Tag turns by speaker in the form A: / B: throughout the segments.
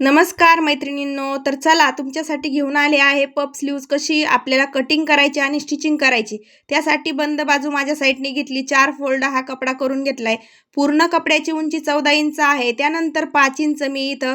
A: नमस्कार मैत्रिणींनो तर चला तुमच्यासाठी घेऊन आले आहे पप स्लीव्ज कशी आपल्याला कटिंग करायची आणि स्टिचिंग करायची. त्यासाठी बंद बाजू माझ्या साईडने घेतली चार फोल्ड हा कपडा करून घेतलाय. पूर्ण कपड्याची उंची चौदा इंच आहे त्यानंतर पाच इंच मी इथं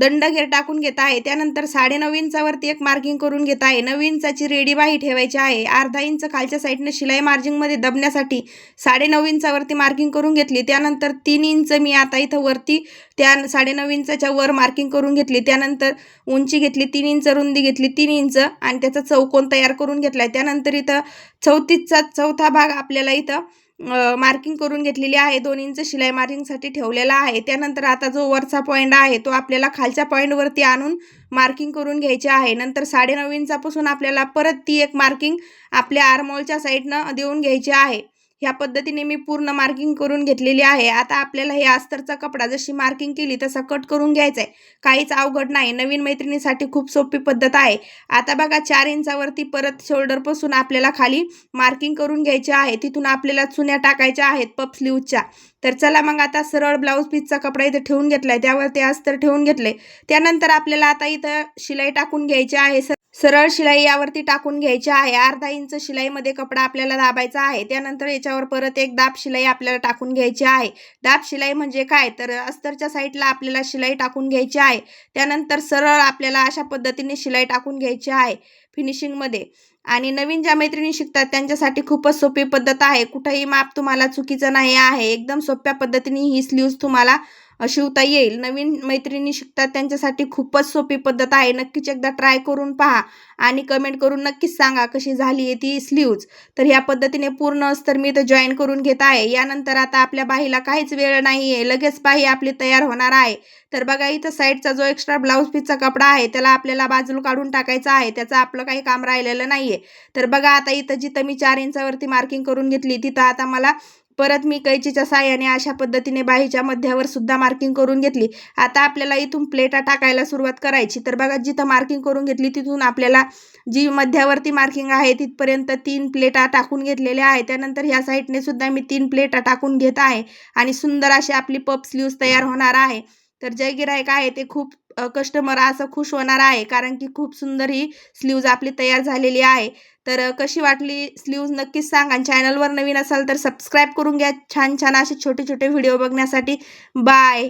A: दंड घेर टाकून घेत आहे. त्यानंतर साडेनऊ इंचावरती एक मार्किंग करून घेत आहे. नऊ इंचाची रेडी बाही ठेवायची आहे. अर्धा इंच खालच्या साईडने शिलाई मार्जिंगमध्ये दबण्यासाठी साडेनऊ इंचावरती मार्किंग करून घेतली. त्यानंतर तीन इंच मी आता इथं वरती त्या साडेनऊ इंचाच्या वर मार्किंग करून घेतली. त्यानंतर उंची घेतली तीन इंच रुंदी घेतली तीन इंच आणि त्याचा चौकोन तयार करून घेतला आहे त्यानंतर इथं चौतीसचा चौथा भाग आपल्याला इथं मार्किंग करून घेतलेली आहे. दोन इंच शिलाई मार्किंगसाठी ठेवलेला आहे. त्यानंतर आता जो वरचा पॉईंट आहे तो आपल्याला खालच्या पॉईंटवरती आणून मार्किंग करून घ्यायचे आहे. नंतर साडेनऊ इंचापासून आपल्याला परत ती एक मार्किंग आपल्या आरमोलच्या साईडनं देऊन घ्यायची आहे. ह्या पद्धतीने मी पूर्ण मार्किंग करून घेतलेली आहे. आता आपल्याला हे अस्तरचा कपडा जशी मार्किंग केली तसा कट करून घ्यायचा आहे काहीच अवघड नाही. नवीन मैत्रिणीसाठी खूप सोपी पद्धत आहे. आता बघा चार इंचावरती परत शोल्डरपासून आपल्याला खाली मार्किंग करून घ्यायची आहे. तिथून आपल्याला चुन्या टाकायच्या आहेत पप स्लीवच्या तर चला मग आता सरळ ब्लाऊज पीसचा कपडा इथे ठेवून घेतला त्यावर ते अस्तर ठेवून घेतले त्यानंतर आपल्याला आता इथं शिलाई टाकून घ्यायची आहे. सरळ शिलाई यावरती टाकून घ्यायची आहे. अर्धा इंच शिलाईमध्ये कपडा आपल्याला दाबायचा आहे. त्यानंतर याच्यावर परत एक दाब शिलाई आपल्याला टाकून घ्यायची आहे. दाब शिलाई म्हणजे काय? तर अस्तरच्या साईडला आपल्याला शिलाई टाकून घ्यायची आहे. त्यानंतर सरळ आपल्याला अशा पद्धतीने शिलाई टाकून घ्यायची आहे फिनिशिंगमध्ये. आणि नवीन ज्या मैत्रिणी शिकतात त्यांच्यासाठी खूपच सोपी पद्धत आहे. कुठंही माप तुम्हाला चुकीचं नाही आहे. एकदम सोप्या पद्धतीने ही स्लीव्ज तुम्हाला शिवता येईल. नवीन मैत्रिणी शिकतात त्यांच्यासाठी खूपच सोपी पद्धत आहे. नक्कीच एकदा ट्राय करून पहा आणि कमेंट करून नक्कीच सांगा कशी झाली आहे ती स्लीव्ज तर ह्या पद्धतीने पूर्ण तर मी इथं जॉईन करून घेत आहे. यानंतर आता आपल्या बाहीला काहीच वेळ नाही आहे लगेच बाही आपली तयार होणार आहे. तर बघा इथं साईडचा जो एक्स्ट्रा ब्लाऊज पीसचा कपडा आहे त्याला आपल्याला बाजूला काढून टाकायचा आहे. त्याचं आपलं काही काम राहिलेलं नाही आहे तर बघा आता इथं जिथं मी चार इंचावरती मार्किंग करून घेतली तिथं आता मला परत मी कैचीच्या साह्याने अशा पद्धतीने बाहीच्या मध्यावर सुद्धा मार्किंग करून घेतली. आता आपल्याला इथून प्लेटा टाकायला सुरुवात करायची. तर बघा जिथं मार्किंग करून घेतली तिथून आपल्याला जी मध्यावरती मार्किंग आहे तिथपर्यंत तीन प्लेटा टाकून घेतलेल्या आहे. त्यानंतर ह्या साईडने सुद्धा मी तीन प्लेटा टाकून घेत आहे. आणि सुंदर अशी आपली पप स्लीव्ज तयार होणार आहे. तर जे गिरायक आहे ते खूप कस्टमर असं खुश होणार आहे कारण की खूप सुंदर ही स्लीव्ज आपली तयार झालेली आहे. तर कशी वाटली स्लीव्ज नक्कीच सांगा आणि चॅनलवर नवीन असाल तर सबस्क्राईब करून घ्या. छान छान असे छोटे छोटे व्हिडिओ बघण्यासाठी. बाय